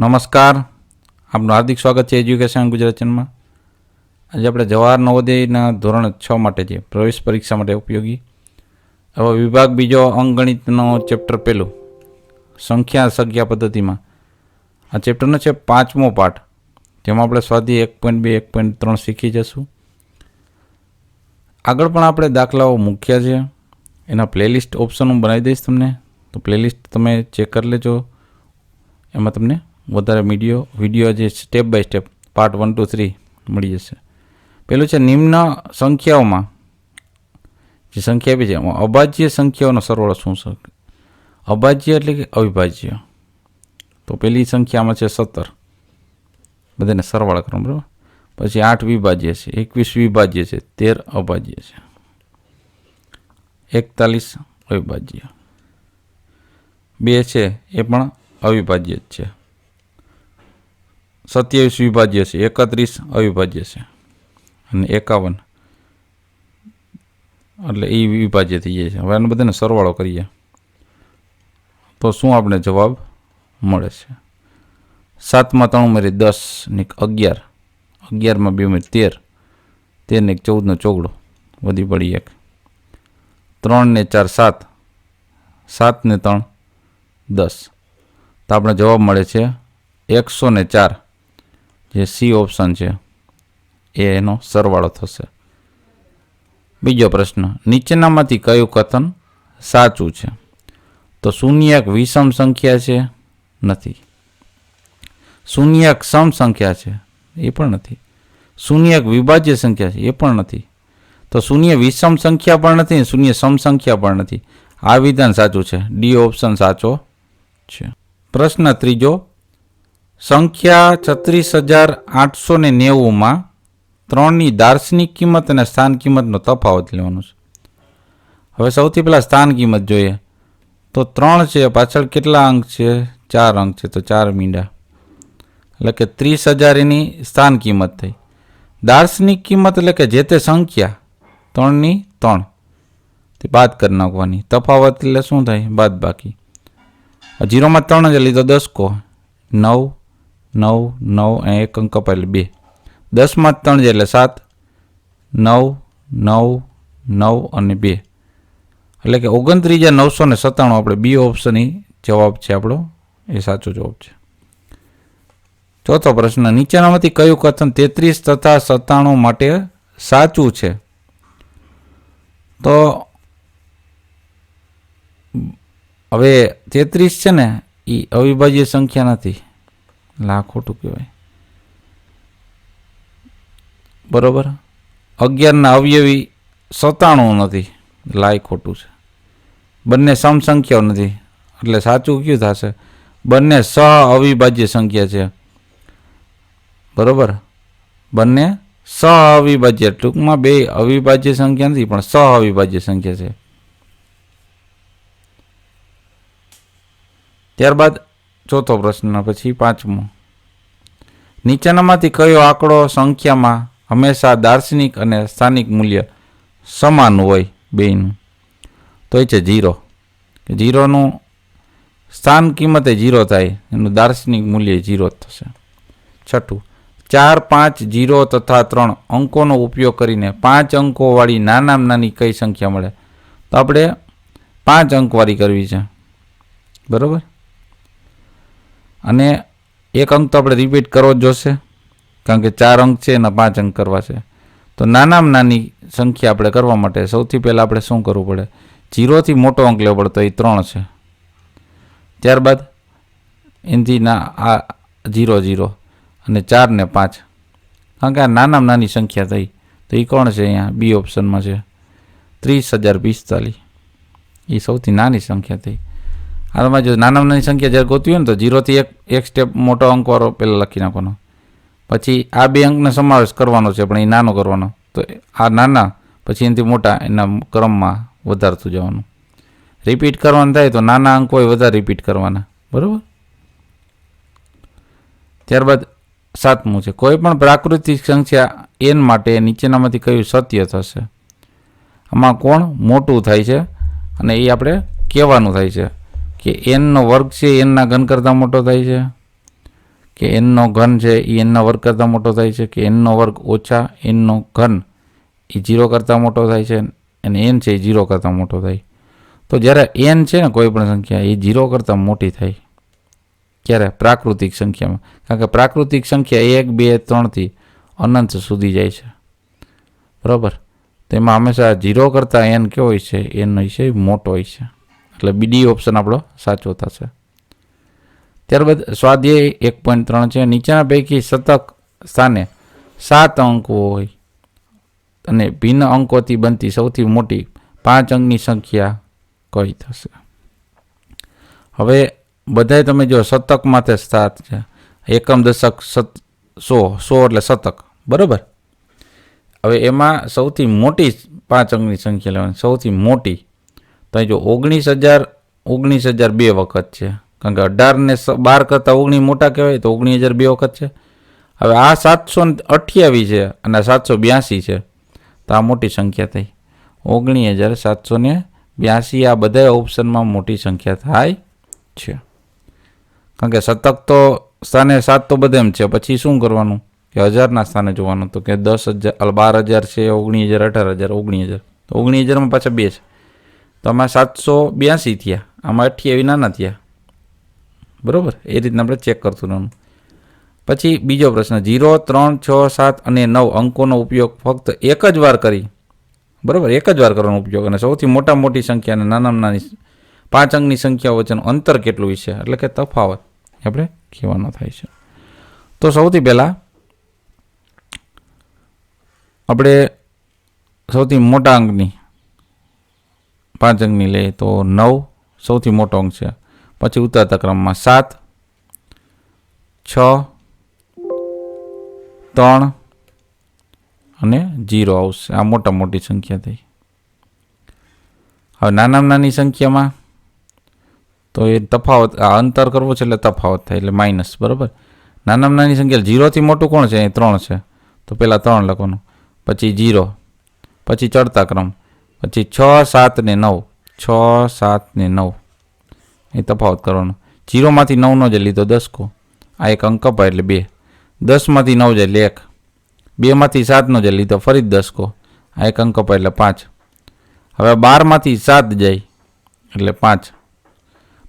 નમસ્કાર. આપનું હાર્દિક સ્વાગત છે એજ્યુકેશન ગુજરાત આજે આપણે જવાહર નવોદયના ધોરણ છ માટે છે પ્રવેશ પરીક્ષા માટે ઉપયોગી હવે વિભાગ બીજો અંગણિતનો ચેપ્ટર પહેલું, સંખ્યા સંખ્યા પદ્ધતિમાં. આ ચેપ્ટરનો છે પાંચમો પાઠ. જેમાં આપણે સ્વાધ્યાય એક પોઈન્ટ બે, એક પોઈન્ટ ત્રણ શીખી જશું. આગળ પણ આપણે દાખલાઓ મૂક્યા છે. એના પ્લેલિસ્ટ ઓપ્શન હું બનાવી દઈશ તમને. તો પ્લેલિસ્ટ તમે ચેક કરી લેજો. એમાં તમને વધારે વીડિયો વીડિયો જે step by step part one two three મળી જશે. પેલું છે નિમ્ન સંખ્યાઓમાં, જે સંખ્યા આપી છે અભાજ્ય સંખ્યાઓનો સરવાળો શું છે? અભાજ્ય એટલે કે અવિભાજ્ય. તો પેલી સંખ્યામાં છે સત્તર. બધાને સરવાળા કરો બરાબર? પછી આઠ વિભાજ્ય છે, એકવીસ વિભાજ્ય છે, તેર અભાજ્ય છે. એકતાલીસ અવિભાજ્ય. બે છે, એ પણ અવિભાજ્ય જ છે. સત્યાવીસ વિભાજ્ય છે, એકત્રીસ અવિભાજ્ય છે અને એકાવન. એટલે એ વિભાજ્ય થઈ જાય છે. હવે આને બધાને સરવાળો કરીએ. તો શું આપણે જવાબ મળે છે? સાતમાં ત્રણ ઉમેરી દસ ને અગિયાર. અગિયારમાં બે ઉમેરી તેર. તેર ને ચૌદનો ચોગડો. વધી પડી એક. ત્રણ ને ચાર સાત. સાત ને ત્રણ દસ. તો આપણે જવાબ મળે છે એકસો ને ચાર. જે સી ઓપ્શન છે, એ એનો સરવાળો થશે. બીજો પ્રશ્ન, નીચેનામાંથી કયું કથન સાચું છે? તો શૂન્ય એક વિષમ સંખ્યા છે? નથી. શૂન્ય એક સમ સંખ્યા છે? એ પણ નથી. શૂન્ય એક વિભાજ્ય સંખ્યા છે? એ પણ નથી. તો શૂન્ય વિષમ સંખ્યા પણ નથી શૂન્ય સમ સંખ્યા પણ નથી. આ વિધાન સાચું છે? ડી ઓપ્શન સાચો છે. પ્રશ્ન ત્રીજો સંખ્યા છત્રીસ હજાર આઠસો ને નેવુંમાં ત્રણની દાર્શનિક કિંમત અને સ્થાન કિંમતનો તફાવત લેવાનો છે. હવે સૌથી પહેલાં સ્થાન કિંમત જોઈએ. તો ત્રણ છે, પાછળ કેટલા અંક છે? ચાર અંક છે, તો ચાર મીંડા. એટલે કે ત્રીસ હજાર એની સ્થાન કિંમત થઈ. દાર્શનિક કિંમત એટલે કે જે તે સંખ્યા, ત્રણની ત્રણ. તે બાદ કરી નાખવાની. તફાવત એટલે શું થાય? બાદ બાકી જીરોમાં ત્રણ જ લીધો દસ કો નવ નવ નવ અને એક અંક કપાય બે. દસમાં ત્રણ એટલે સાત. નવ નવ નવ અને બે. એટલે કે ઓગણત્રીસ નવસો ને સત્તાણું આપણે બી ઓપ્શન જવાબ છે આપણો. એ સાચો જવાબ છે. ચોથો પ્રશ્ન, નીચેનામાંથી કયું કથન તેત્રીસ તથા સત્તાણું માટે સાચું છે? તો હવે તેત્રીસ છે ને એ અવિભાજ્ય સંખ્યા નથી. એટલે ખોટું કહેવાય બરોબર? અગિયારના અવયવી સત્તાણું નથી, લાય ખોટું છે. બંને સમસંખ્યાઓ નથી, એટલે સાચું કયું થશે? બંને સહ અવિભાજ્ય સંખ્યા છે. બરોબર? બંને સહ અવિભાજ્ય, ટૂંકમાં બે અવિભાજ્ય સંખ્યા નથી, પણ સહ અવિભાજ્ય સંખ્યા છે. ત્યારબાદ ચોથો પ્રશ્ન પછી પાંચમો. નીચેનામાંથી કયો આંકડો સંખ્યામાં હંમેશા દાર્શનિક અને સ્થાનિક મૂલ્ય સમાન હોય બેનું તો એ છે જીરો જીરોનું સ્થાન કિંમતે જીરો થાય, એનું દાર્શનિક મૂલ્ય જીરો થશે. છઠ્ઠું, ચાર, પાંચ જીરો તથા ત્રણ અંકોનો ઉપયોગ કરીને પાંચ અંકોવાળી નાનામાં નાની કઈ સંખ્યા મળે? તો આપણે પાંચ અંકવાળી કરવી છે. બરાબર? અને એક અંક તો આપણે રિપીટ કરવો જ જોશે, કારણ કે ચાર અંક છે એના પાંચ અંક કરવા છે. તો નાનામાં નાની સંખ્યા આપણે કરવા માટે સૌથી પહેલાં આપણે શું કરવું પડે? જીરોથી મોટો અંક લેવો પડે તો એ ત્રણ છે. ત્યારબાદ એનાથી આ જીરો જીરો અને ચાર ને પાંચ. કારણ કે આ નાનામાં નાની સંખ્યા થઈ, તો એ કોણ છે અહીંયા? બી ઓપ્શનમાં છે. ત્રીસ હજાર પિસ્તાલીસ. એ સૌથી નાની સંખ્યા થઈ. હાલમાં જો નાનામાં નાની સંખ્યા જ્યારે ગોતવી હોય ને તો જીરોથી એક એક સ્ટેપ મોટો અંકવાળો પહેલાં લખી નાખવાનો. પછી આ બે અંકનો સમાવેશ કરવાનો છે, પણ એ નાનો કરવાનો. તો આ નાના, પછી એનાથી મોટા, એના ક્રમમાં વધારતું જવાનું. રિપીટ કરવાનું થાય તો નાના અંક હોય વધારે રિપીટ કરવાના. બરાબર? ત્યારબાદ સાતમું છે. કોઈ પણ પ્રાકૃતિક સંખ્યા એન માટે નીચેનામાંથી કયું સત્ય થશે? આમાં કોણ મોટું થાય છે? અને એ આપણે કહેવાનું થાય છે. કે એનનો વર્ગ છે એનના ઘન કરતાં મોટો થાય છે? કે એનનો ઘન છે એ એનના વર્ગ કરતાં મોટો થાય છે? કે એનનો વર્ગ ઓછા એનનો ઘન એ જીરો કરતાં મોટો થાય છે અને એન છે એ જીરો કરતાં મોટો થાય? તો જ્યારે એન છે ને કોઈ પણ સંખ્યા, એ જીરો કરતાં મોટી થાય. ક્યારે? પ્રાકૃતિક સંખ્યામાં. કારણ કે પ્રાકૃતિક સંખ્યા એક, બે, ત્રણથી અનંત સુધી જાય છે. બરાબર? તેમાં હંમેશા જીરો કરતાં એન કેવો હોય છે? એન હોય છે મોટો હોય છે. એટલે બીડી ઓપ્શન આપણો સાચો થશે. ત્યારબાદ સ્વાધ્યાય એક પોઈન્ટ ત્રણ છે નીચેના પૈકી શતક સ્થાને સાત અંકો હોય અને ભિન્ન અંકોથી બનતી સૌથી મોટી પાંચ અંકની સંખ્યા કઈ થશે? હવે બધાય તમે જો શતક માથે સાત છે, એકમ દશક સત, સો સો એટલે શતક, બરાબર? હવે એમાં સૌથી મોટી પાંચ અંકની સંખ્યા લેવાની, સૌથી મોટી તો જો ઓગણીસ હજાર ઓગણીસ હજાર બે વખત છે. કારણ કે અઢાર ને બાર કરતાં ઓગણીસ મોટા કહેવાય, તો ઓગણીસ હજાર બે વખત છે. હવે આ સાતસો અઠ્યાવીસ છે અને સાતસો બ્યાસી છે. તો આ મોટી સંખ્યા થઈ. ઓગણીસ હજાર સાતસો ને બ્યાસી આ બધા ઓપ્શનમાં મોટી સંખ્યા થાય છે. કારણ કે શતક તો સ્થાને સાત તો બધે એમ છે. પછી શું કરવાનું? કે હજારના સ્થાને જોવાનું તો કે દસ હજાર બાર હજાર છે, ઓગણીસ હજાર, અઢાર હજાર, ઓગણીસ હજાર. ઓગણીસ હજારમાં પાછા બે છે. તો આમાં સાતસો બ્યાસી થયા. આમાં અઠ્યાવી નાના થયા. બરાબર? એ રીતના આપણે ચેક કરતું રહેવાનું પછી બીજો પ્રશ્ન જીરો ત્રણ, છ, સાત અને નવ અંકોનો ઉપયોગ ફક્ત એક જ વાર કરી. બરાબર? એક જ વાર કરવાનો ઉપયોગ. અને સૌથી મોટા મોટી સંખ્યા અને નાનામાં નાની પાંચ અંકની સંખ્યા વચ્ચેનું અંતર કેટલું છે એટલે કે તફાવત. આપણે કહેવાનો થાય છે. તો સૌથી પહેલાં આપણે સૌથી મોટા અંકની પાંચ અંકની લઈએ તો નવ, સૌથી મોટો અંક છે. પછી ઉતરતા ક્રમમાં સાત, છ, ત્રણ અને જીરો આવશે. આ મોટા મોટી સંખ્યા થઈ. હવે નાનામાં નાની સંખ્યામાં તો એ તફાવત, આ અંતર કરવો છે એટલે તફાવત થાય, એટલે માઇનસ, બરાબર? નાનામાં નાની સંખ્યા, જીરોથી મોટું કોણ છે? અહીં ત્રણ છે. તો પહેલાં ત્રણ લખવાનું. પછી જીરો, પછી ચડતા ક્રમ. પછી છ, સાત ને નવ. છ, સાત ને નવ. એ તફાવત કરવાનો. જીરોમાંથી નવનો જે લીધો દસ કો આ એક અંક અપાય એટલે બે. દસમાંથી નવ જાય એટલે એક. બેમાંથી સાતનો જે લીધો ફરી દસ કો આ એક અંક અપાય એટલે પાંચ. હવે બારમાંથી સાત જાય, એટલે પાંચ.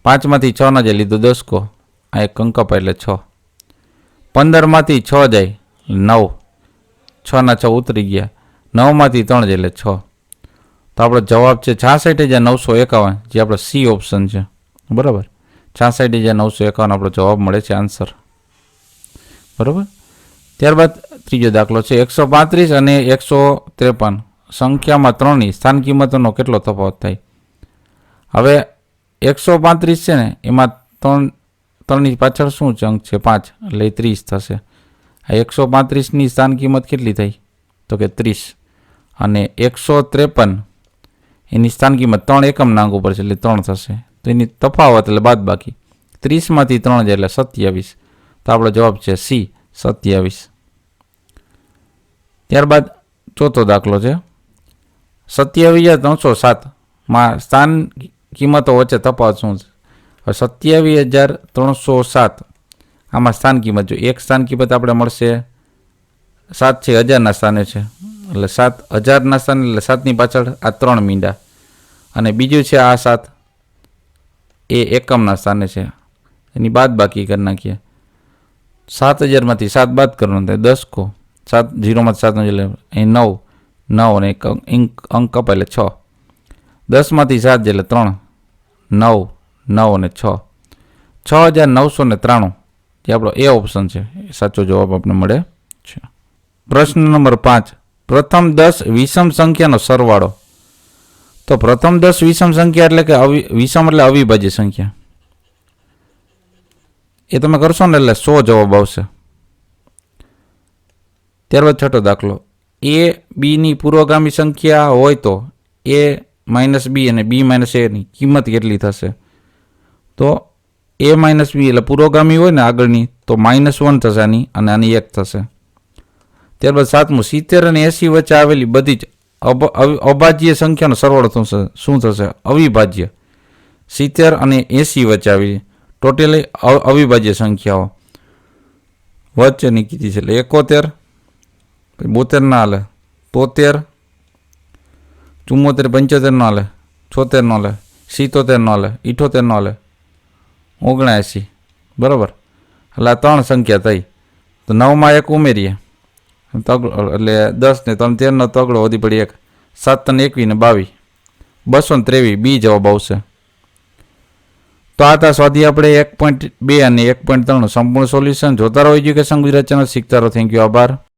પાંચમાંથી છનો જે લીધો દસ કો આ એક અંક અપાય એટલે છ. પંદરમાંથી છ જાય નવ. છના છ ઉતરી ગયા. નવમાંથી ત્રણ જાય એટલે છ. તો આપણો જવાબ છે છાસઠ હજાર નવસો એકાવન, જે આપણો સી ઓપ્શન છે. બરાબર? છાસઠ હજાર નવસો એકાવન આપણો જવાબ મળે છે આન્સર બરાબર? ત્યારબાદ ત્રીજો દાખલો છે એકસો પાંત્રીસ અને એકસો ત્રેપન. સંખ્યામાં ત્રણની સ્થાન કિંમતોનો કેટલો તફાવત થાય? હવે એકસો પાંત્રીસ છે ને, એમાં ત્રણ, ત્રણની પાછળ શું અંક છે? પાંચ. એટલે ત્રીસ થશે. આ એકસો પાંત્રીસની સ્થાન કિંમત કેટલી થઈ? તો કે ત્રીસ. અને એકસો ત્રેપન એની સ્થાન કિંમત ત્રણ એકમ નાંગ ઉપર છે, એટલે ત્રણ થશે. તો એની તફાવત એટલે બાદ બાકી ત્રીસમાંથી ત્રણ જાય એટલે સત્યાવીસ. તો આપણો જવાબ છે સી, સત્યાવીસ. ત્યારબાદ ચોથો દાખલો છે. સત્યાવીસ હજાર ત્રણસો સાતમાં સ્થાન કિંમતો વચ્ચે તફાવત શું છે? હવે સત્યાવીસ હજાર ત્રણસો સાત. આમાં સ્થાન કિંમત જો એક સ્થાન કિંમત આપણે મળશે, સાત છે હજારના સ્થાને છે. એટલે સાત હજારના સ્થાને એટલે સાતની પાછળ આ ત્રણ મીંડા. અને બીજું છે આ સાત, એ એકમના સ્થાને છે. એની બાદ બાકી કરી નાખીએ. સાત હજારમાંથી સાત બાદ કરવાનું થાય, દસ કો. સાત, ઝીરોમાંથી સાતનો એટલે અહીં નવ નવ અને એક અંક અંક કપાય એટલે છ. દસમાંથી સાત એટલે ત્રણ, નવ નવ અને છ. છ હજાર નવસો ને ત્રાણું, જે આપણો એ ઓપ્શન છે, એ સાચો જવાબ આપણને મળે છે. પ્રશ્ન નંબર પાંચ. પ્રથમ દસ વિષમ સંખ્યાનો સરવાળો. તો પ્રથમ દસ વિષમ સંખ્યા એટલે કે વિષમ એટલે અવિભાજ્ય સંખ્યા. એ તમે કરશો ને એટલે સો જવાબ આવશે. ત્યારબાદ છઠ્ઠો દાખલો. એ બીની પૂર્વગામી સંખ્યા હોય તો એ માઇનસ બી અને બી માઇનસ એની કિંમત કેટલી થશે? તો એ માઇનસ બી એટલે પૂર્વગામી હોય ને આગળની તો માઇનસ વન થશે આની અને આની એક થશે. ત્યારબાદ સાતમું, સિત્તેર અને એંસી વચ્ચે આવેલી બધી જ અભ- અભાજ્ય સંખ્યાનો સરવાળો થશે? શું થશે? અવિભાજ્ય. સિત્તેર અને એંસી વચ્ચે આવી ટોટલી અવિભાજ્ય સંખ્યાઓ વચ્ચેની કીધી છે. એટલે એકોતેર બોતેર ના હાલે તોતેર, ચુમ્મોતેર, પંચોતેર નો હાલે છોતેર નો હાલે સિત્તોતેર નો હાલે ઇઠોતેર નો હાલે ઓગણએંસી. બરાબર? એટલે આ ત્રણ સંખ્યા થઈ. તો નવમાં એક ઉમેરીએ. તગડો, એટલે દસ ને ત્રણ તેરનો તગડો વધી પડી એક. સાત ત્રણ એકવીસ ને બાવીસ બસો ને ત્રેવીસ બી જવાબ આવશે. તો આ તા સ્વાધી આપણે એક પોઈન્ટ બે અને એક પોઈન્ટ ત્રણનું સંપૂર્ણ સોલ્યુશન જોતા રહો એજ્યુકેશન ગુજરાત ચેનલ શીખતા રહો. થેન્ક યુ આભાર.